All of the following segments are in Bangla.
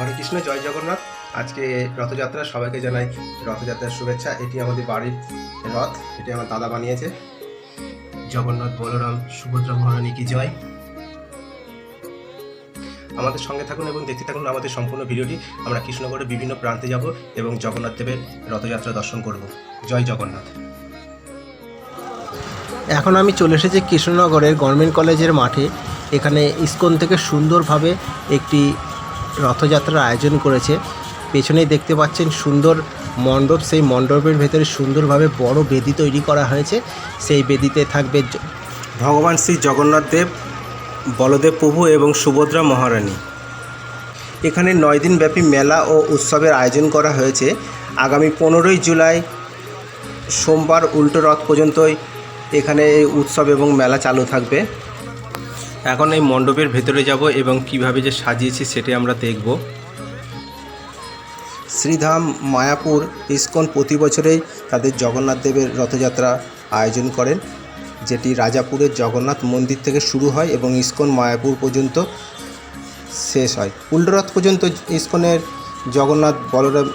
হরে কৃষ্ণ, জয় জগন্নাথ। আজকে রথযাত্রা, সবাইকে জানাই রথযাত্রার শুভেচ্ছা। এটি আমাদের বাড়ির রথ, এটি আমার দাদা বানিয়েছে। জগন্নাথ বলরাম, সুভদ্রা মহারানী কি জয়। আমাদের সঙ্গে থাকুন এবং দেখতে থাকুন আমাদের সম্পূর্ণ ভিডিওটি। আমরা কৃষ্ণগড়ের বিভিন্ন প্রান্তে যাব এবং জগন্নাথ দেবের রথযাত্রা দর্শন করব। জয় জগন্নাথ। এখন আমি চলে এসেছি কৃষ্ণনগরের গভর্নমেন্ট কলেজের মাঠে। এখানে ইস্কন থেকে সুন্দরভাবে একটি রথযাত্রার আয়োজন করেছে। পেছনেই দেখতে পাচ্ছেন সুন্দর মণ্ডপ, সেই মণ্ডপের ভেতরে সুন্দরভাবে বড় বেদি তৈরি করা হয়েছে। সেই বেদিতে থাকবে ভগবান শ্রী জগন্নাথ দেব, বলদেব প্রভু এবং সুভদ্রা মহারানী। এখানে নয় দিন ব্যাপী মেলা ও উৎসবের আয়োজন করা হয়েছে। আগামী পনেরোই জুলাই সোমবার উল্টো রথ পর্যন্তই এখানে এই উৎসব এবং মেলা চালু থাকবে। এখন এই মণ্ডপের ভেতরে যাব এবং কীভাবে যে সাজিয়েছি সেটি আমরা দেখব। শ্রীধাম, মায়াপুর, ইস্কন প্রতি বছরেই তাদের জগন্নাথ দেবের রথযাত্রা আয়োজন করেন, যেটি রাজাপুরের জগন্নাথ মন্দির থেকে শুরু হয় এবং ইস্কন, মায়াপুর পর্যন্ত শেষ হয়। উল্টোরথ পর্যন্ত ইস্কনের জগন্নাথ বলরাম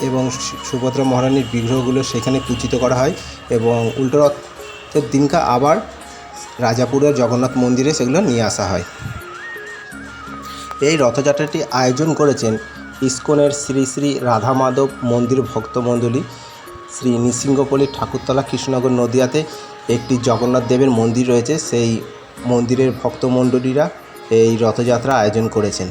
এবং সুভদ্রা মহারানীর বিগ্রহগুলো সেখানে পূজিত করা হয় এবং উল্টোরথের দিনকা আবার রাজাপুরের জগন্নাথ মন্দিরে সেগুলো নিয়ে আসা হয়। এই রথযাত্রাটি আয়োজন করেছেন ইস্কনের শ্রী শ্রী রাধা মাধব মন্দির ভক্তমণ্ডলী শ্রী নৃসিংহপল্লী ঠাকুরতলা কৃষ্ণনগর নদিয়াতে একটি জগন্নাথ দেবের মন্দির রয়েছে। সেই মন্দিরের ভক্তমণ্ডলীরা এই রথযাত্রা আয়োজন করেছেন।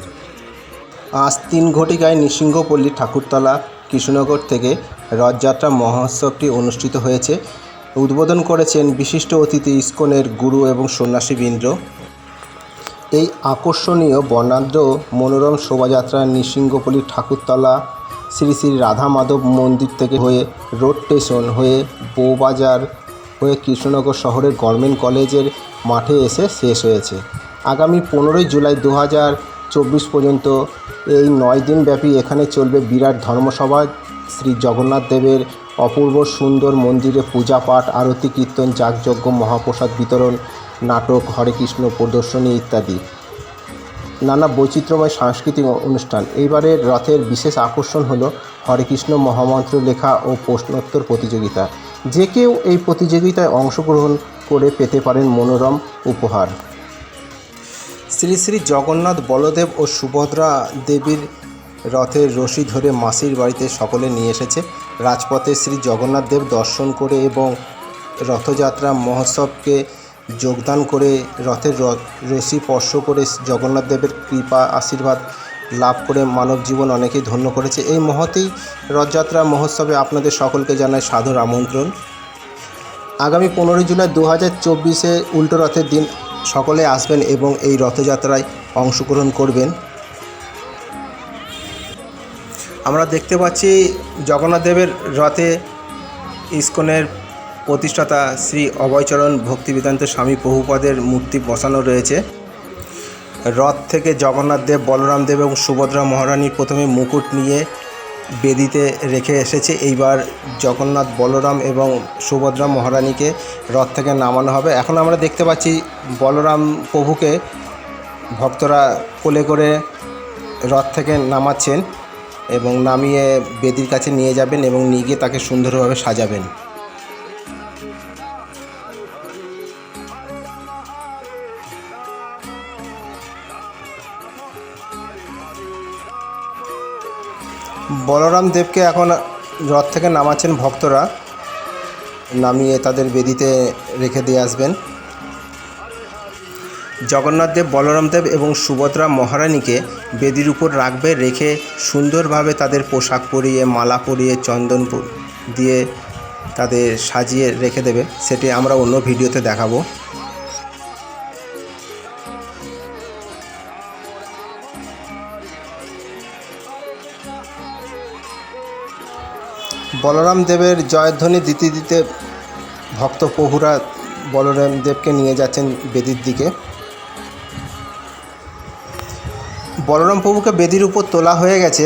আজ তিন ঘটিকায় নৃসিংহপল্লী ঠাকুরতলা কৃষ্ণনগর থেকে রথযাত্রা মহোৎসবটি অনুষ্ঠিত হয়েছে। উদ্বোধন করেছেন বিশিষ্ট অতিথি ইস্কনের গুরু এবং সন্ন্যাসীবৃন্দ। এই আকর্ষণীয় বর্ণাঢ্য মনোরম শোভাযাত্রা নৃসিংহপল্লী ঠাকুরতলা, শ্রী শ্রী রাধা মাধব মন্দির থেকে হয়ে রোড স্টেশন হয়ে বৌবাজার হয়ে কৃষ্ণনগর শহরের গভর্নমেন্ট কলেজের মাঠে এসে শেষ হয়েছে। আগামী পনেরোই জুলাই দু হাজার চব্বিশ পর্যন্ত এই নয় দিনব্যাপী এখানে চলবে বিরাট ধর্মসভা শ্রী জগন্নাথ দেবের অপূর্ব সুন্দর মন্দিরে পূজা পাঠ, আরতি, কীর্তন, যাগযজ্ঞ, মহাপ্রসাদ বিতরণ, নাটক, হরে কৃষ্ণ, প্রদর্শনী ইত্যাদি। নানা বৈচিত্র্যময় সাংস্কৃতিক অনুষ্ঠান। এইবারের রথের বিশেষ আকর্ষণ হলো হরে কৃষ্ণ মহামন্ত্র লেখা ও প্রশ্নোত্তর প্রতিযোগিতা। যে কেউ এই প্রতিযোগিতায় অংশগ্রহণ করে পেতে পারেন মনোরম উপহার। শ্রী শ্রী জগন্নাথ বলদেব ও সুভদ্রা দেবীর রথের রশি ধরে মাসির বাড়িতে সকলে নিয়ে এসেছে। রাজপথে শ্রী জগন্নাথ দেব দর্শন করে এবং রথযাত্রা মহোৎসবকে যোগদান করে রথের রশি স্পর্শ করে জগন্নাথ দেবের কৃপা, আশীর্বাদ লাভ করে মানব জীবন অনেকেই ধন্য করেছে। এই মহতেই রথযাত্রা মহোৎসবে আপনাদের সকলকে জানায় সাধুর আমন্ত্রণ। আগামী পনেরোই জুলাই দু হাজার চব্বিশে উল্টো রথের দিন সকলে আসবেন এবং এই রথযাত্রায় অংশগ্রহণ করবেন। আমরা দেখতে পাচ্ছি জগন্নাথ দেবের রথে ইস্কনের প্রতিষ্ঠাতা শ্রী অভয়চরণ ভক্তিবেদান্ত স্বামী প্রভুপদের মূর্তি বসানো রয়েছে। রথ থেকে জগন্নাথ দেব, বলরাম দেব এবং সুভদ্রা মহারানীর প্রথমে মুকুট নিয়ে বেদিতে রেখে এসেছে। এইবার জগন্নাথ, বলরাম এবং সুভদ্রা মহারানীকে রথ থেকে নামানো হবে। এখন আমরা দেখতে পাচ্ছি বলরাম প্রভুকে ভক্তরা কোলে করে রথ থেকে নামাচ্ছেন। এবং নামিয়ে বেদির কাছে নিয়ে যাবেন এবং নিয়ে গিয়ে তাকে সুন্দরভাবে সাজাবেন। বলরাম দেবকে এখন রথ থেকে নামাচ্ছেন ভক্তরা। নামিয়ে তাদের বেদিতে রেখে দিয়ে আসবেন। জগন্নাথ বলরামদেব এবং সুভদ্রা মহারানীকে বেদির উপর রাখবে, রেখে সুন্দরভাবে তাদের পোশাক পরিয়ে, মালা পরিয়ে, চন্দন দিয়ে তাদের সাজিয়ে রেখে দেবে। সেটি আমরা অন্য ভিডিওতে দেখাবো। বলরাম দেবের জয়ধ্বনি দিতে দিতে ভক্ত প্রভুরা বলরাম দেবকে নিয়ে যাচ্ছেন বেদির দিকে। বলরাম প্রভুকে বেদির উপর তোলা হয়ে গেছে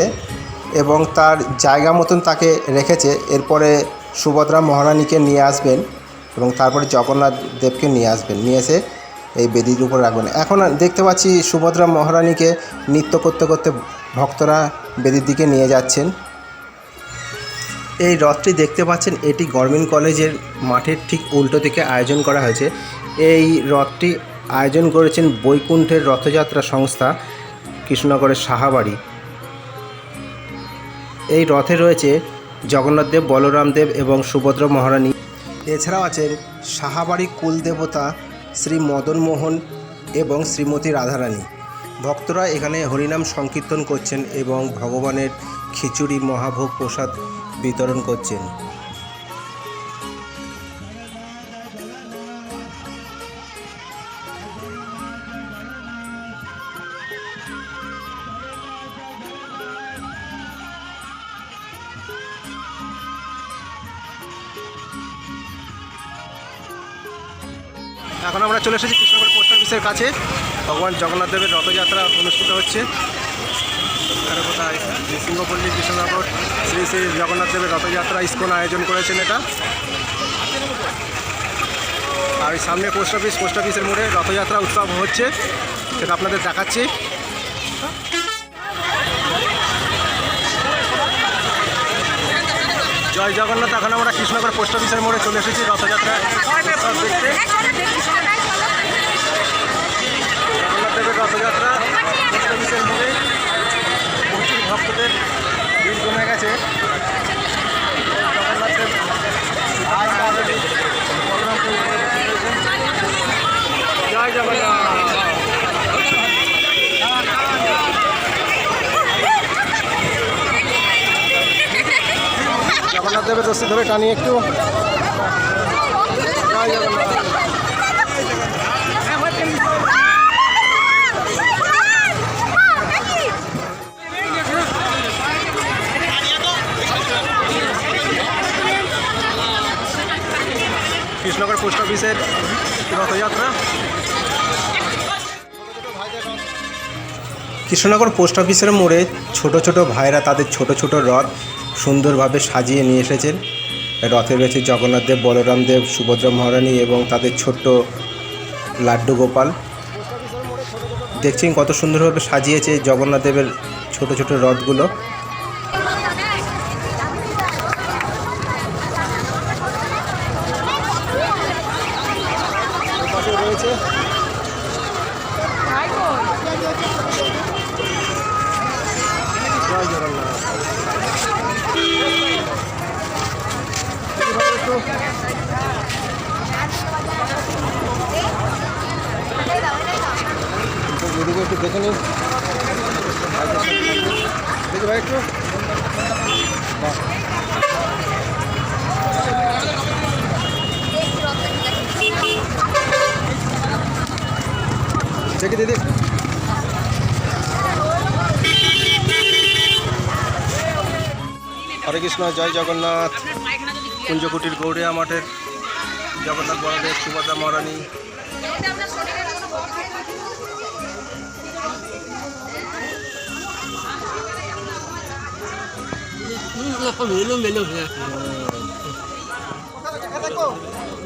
এবং তার জায়গা মতন তাকে রেখেছে। এরপরে সুভদ্রা মহারানীকে নিয়ে আসবেন এবং তারপরে জগন্নাথ দেবকে নিয়ে আসবেন। নিয়ে এসে এই বেদির উপর রাখবেন। এখন দেখতে পাচ্ছি সুভদ্রা মহারানীকে নৃত্য করতে করতে ভক্তরা বেদির দিকে নিয়ে যাচ্ছেন। এই রথটি দেখতে পাচ্ছেন, এটি গভর্নমেন্ট কলেজের মাঠের ঠিক উল্টো দিকে আয়োজন করা হয়েছে। এই রথটি আয়োজন করেছেন বৈকুণ্ঠের রথযাত্রা সংস্থা। কৃষ্ণনগরের সাহাবাড়ি। এই রথে রয়েছে জগন্নাথ দেব, বলরাম দেব এবং সুভদ্র মহারানী। এছাড়াও আছেন সাহাবাড়ি কুলদেবতা শ্রী মদন মোহন এবং শ্রীমতী রাধারানী। ভক্তরা এখানে হরিনাম সংকীর্তন করছেন এবং ভগবানের খিচুড়ি, মহাভোগ প্রসাদ বিতরণ করছেন। এখন আমরা চলে এসেছি কৃষ্ণগড় পোস্ট অফিসের কাছে। ভগবান জগন্নাথ দেবের রথযাত্রা অনুষ্ঠিত হচ্ছে। এখানে কোথায়? সিংহপল্লী, কৃষ্ণনগর, শ্রী শ্রী জগন্নাথ দেবের রথযাত্রা ইস্কন আয়োজন করেছেন এটা। আর সামনে পোস্ট অফিস পোস্ট অফিসের মোড়ে রথযাত্রা উৎসব হচ্ছে, সেটা আপনাদের দেখাচ্ছি। জয় জগন্নাথ, এখন আমরা কৃষ্ণনগর পোস্ট অফিসের মোড়ে চলে এসেছি, রথযাত্রা। দেখতে জগন্নাথ রথযাত্রা পোস্ট অফিসের মোড়ে প্রচুর ভক্তদের ভিড় জমে গেছে জগন্নাথ দেব আর already program তৈরি করে বসে রয়েছেন। জয় জগন্নাথ জগন্নাথ দেবের রশ্মি ধরে টানি একটু জয় জগন্নাথ কৃষ্ণনগর পোস্ট অফিসের রথযাত্রা কৃষ্ণনগর পোস্ট অফিসের মোড়ে ছোট ছোট ভাইরা তাদের ছোট ছোট রথ সুন্দরভাবে সাজিয়ে নিয়ে এসেছেন। রথে রয়েছে জগন্নাথ দেব, বলরাম দেব, সুভদ্রা মহারানী এবং তাদের ছোট্ট লাড্ডু গোপাল। দেখছেন কত সুন্দরভাবে সাজিয়েছে জগন্নাথ দেবের ছোট ছোট রথগুলো। এদিকে একটু দেখে নিন দেখি ভাই একটু বাহ। দেখি দিদি হরে কৃষ্ণ, জয় জগন্নাথ। কুঞ্জকুটির গৌরিয়া মঠের জগন্নাথ বড়দেব সুভদ্রা মহারানী।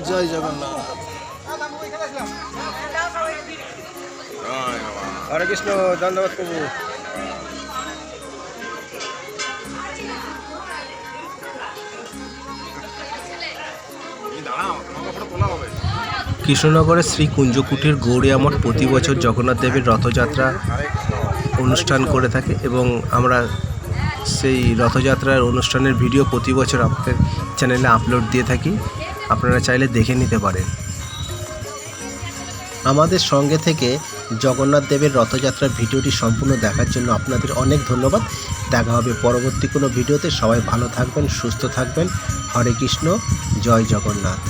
জয় জগন্নাথ। হরে কৃষ্ণ, ধন্যবাদ কৃষ্ণনগরের শ্রী কুঞ্জকুটির গৌরিয়া মঠ প্রতি বছর জগন্নাথ দেবের রথযাত্রা অনুষ্ঠান করে থাকে এবং আমরা সেই রথযাত্রার অনুষ্ঠানের ভিডিও প্রতি বছর আপনাদের চ্যানেলে আপলোড দিয়ে থাকি। আপনারা চাইলে দেখে নিতে পারেন। আমাদের সঙ্গে থেকে জগন্নাথ দেবের রথযাত্রার ভিডিওটি সম্পূর্ণ দেখার জন্য আপনাদের অনেক ধন্যবাদ। দেখা হবে পরবর্তী কোনো ভিডিওতে। সবাই ভালো থাকবেন, সুস্থ থাকবেন। হরে কৃষ্ণ, জয় জগন্নাথ।